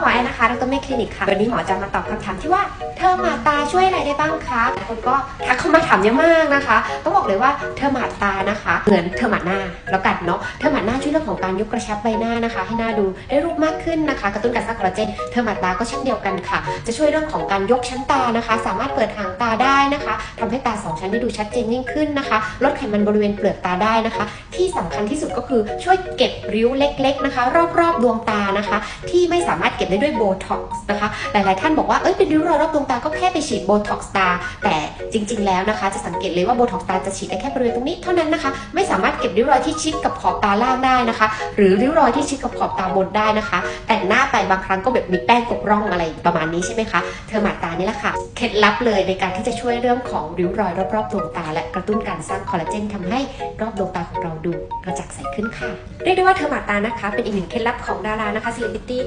หมอแอนนะคะดรเมฆคลินิกค่ะ วันนี้หมอจะมาตอบคำถามที่ว่าเธอมาตาช่วยอะไรได้บ้างคะหลายคนก็ทักเข้ามาถามเยอะมากนะคะ ต้องบอก เลยว่าเทอร์มาตานะคะ เหมือนเทอร์มาหน้าแล้วกันเนาะเทอร์มาหน้าช่วยเรื่องของการยกกระชับใบหน้านะคะ ให้หน้าดูได้รูปมากขึ้นนะคะ กระตุ้นการสร้างคอลลาเจนเทอร์มาตาก็เช่นเดียวกันค่ะ จะช่วยเรื่องของการยกชั้นตานะคะ สามารถเปิดหางตาได้นะคะทำให้ตาสองชั้นได้ดูชัดเจนยิ่งขึ้นนะคะลดไขมันบริเวณเปลือกตาได้นะคะ ที่สำคัญที่สุดก็คือช่วยเก็บริ้วเล็ก ๆนะคะ รอบๆดวงตานะคะ ที่ไม่สามารถเก็บได้ด้วยโบท็อกซ์นะคะ หลายๆท่านบอกว่าเอ้ยเป็นริ้วรอยรอบดวงตาก็แค่ไปฉีดโบท็อกซ์ตาแต่จริง ๆ แล้วนะคะ จะสังเกตเลยว่าโบท็อกซ์ตาจะฉีดได้แค่บริเวณตรงนี้เท่านั้นนะคะ ไม่สามารถเก็บริ้วรอยที่ชิดกับขอบตาล่างได้นะคะ หรือริ้วรอยที่ชิดกับขอบตาบนได้นะคะ แต่งหน้าไปบางครั้งก็แบบมีแป้งกบร่องอะไรประมาณนี้ใช่ไหมคะเทอร์มาตานี่แหละค่ะเคล็ดลับเลยในการที่จะช่วยเรื่องของริ้วรอยรอบๆดวงตา และกระตุ้นการสร้างคอลลาเจนทำให้รอบดวงตาของเราดูกระจ่างใสขึ้นค่ะเรียกได้ว่าเทอร์มาตานะคะ เป็นอีกหนึ่งเคล็ดลับของดารานะคะซเลบริตี้